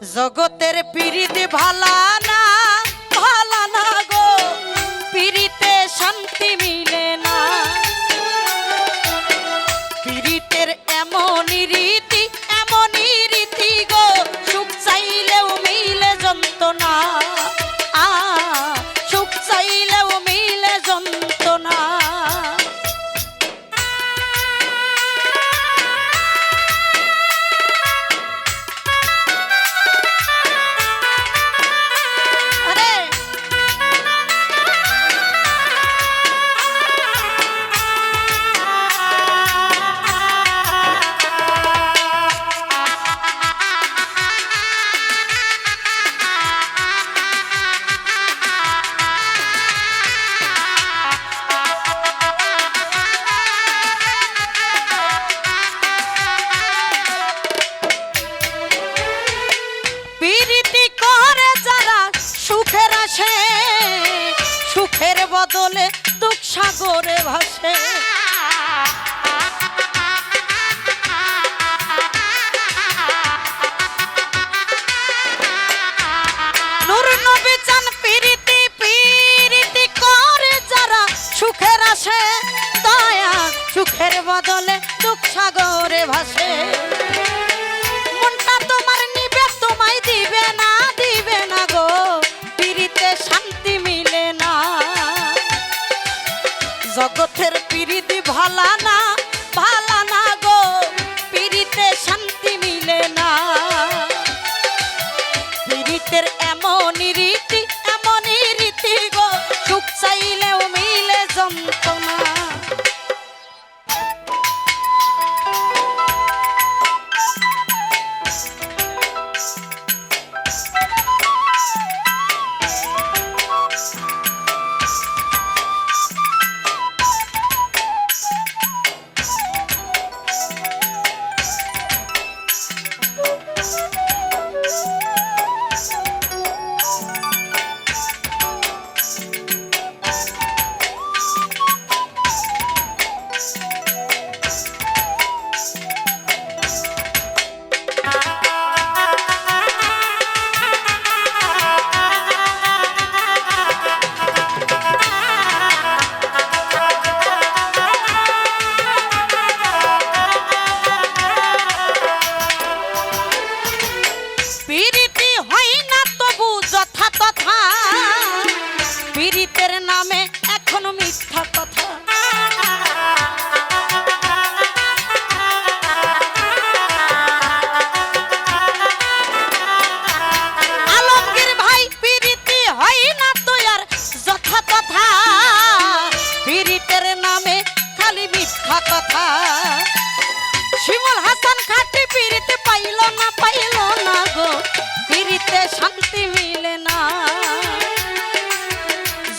জগতের পিড়িতে ভালা না ভালা না গো পিড়িতে শান্তি মিলে না। পিরিতের এমন রীতি আসে সুখের বদলে দুঃখ সাগরে ভাসে। সুখের বদলে দুঃখ সাগরে ভাসে। জগতের পিড়িতি ভালা না ভালা না গো, পিড়িতে শান্তি মিলে না। পিড়িতের এমনই রীতি এমনই রীতি গো, সুখ চাইলেও মিলে যন্ত্রণা।